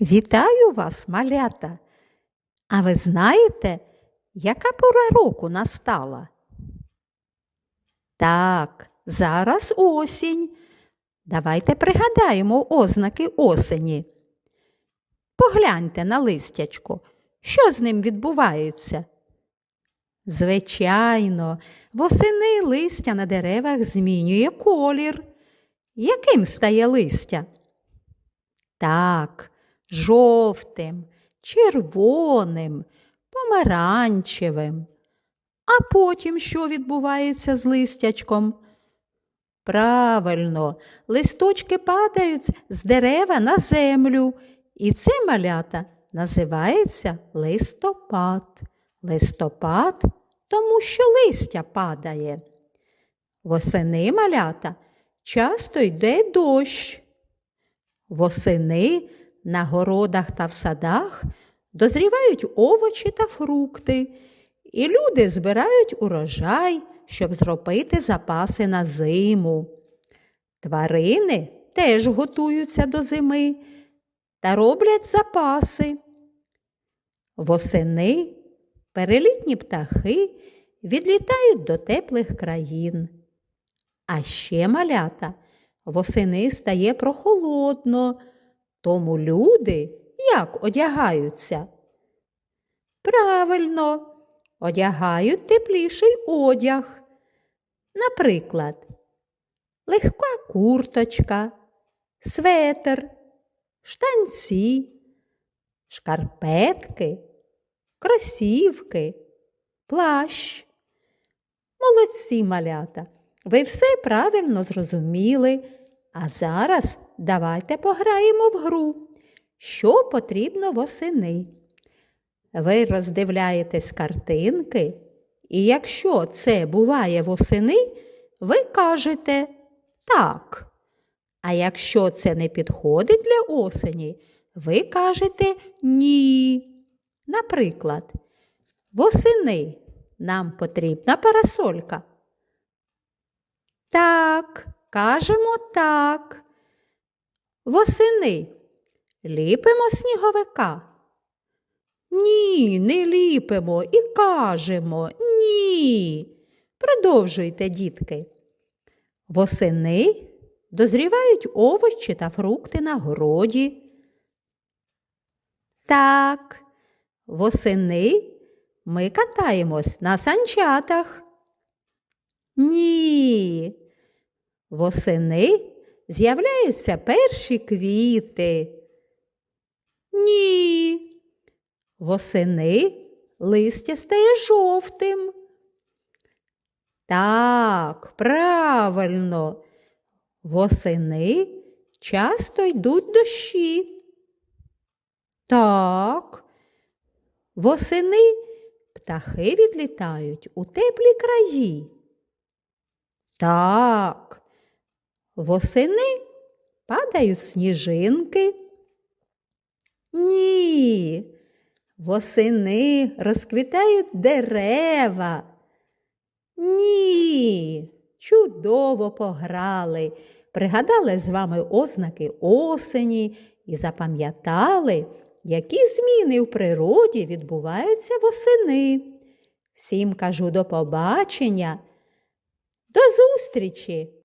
Вітаю вас, малята! А ви знаєте, яка пора року настала? Так, зараз осінь. Давайте пригадаємо ознаки осені. Погляньте на листячко, що з ним відбувається? Звичайно, восени листя на деревах змінює колір. Яким стає листя? Так, жовтим, червоним, помаранчевим. А потім що відбувається з листячком? Правильно, листочки падають з дерева на землю, і це малята називається листопад. Листопад, тому що листя падає. Восени малята часто йде дощ. Восени на городах та в садах дозрівають овочі та фрукти, і люди збирають урожай, щоб зробити запаси на зиму. Тварини теж готуються до зими та роблять запаси. Восени перелітні птахи відлітають до теплих країн. А ще малята восени стає прохолодно, тому люди як одягаються? Правильно, одягають тепліший одяг. Наприклад, легка курточка, светр, штанці, шкарпетки, кросівки, плащ. Молодці малята, ви все правильно зрозуміли. А зараз давайте пограємо в гру, що потрібно восени. Ви роздивляєтесь картинки, і якщо це буває восени, ви кажете так. А якщо це не підходить для осені, ви кажете ні. Наприклад, восени нам потрібна парасолька. Так, кажемо так. Восени ліпимо сніговика. Ні, не ліпимо і кажемо ні. Продовжуйте, дітки. Восени дозрівають овочі та фрукти на городі. Так, восени ми катаємось на санчатах. Ні. Восени з'являються перші квіти. Ні. Восени листя стає жовтим. Так, правильно. Восени часто йдуть дощі. Так. Восени птахи відлітають у теплі краї. Так. Восени падають сніжинки. Ні. Восени розквітають дерева. Ні. Чудово пограли, пригадали з вами ознаки осені і запам'ятали, які зміни в природі відбуваються восени. Всім кажу до побачення, до зустрічі!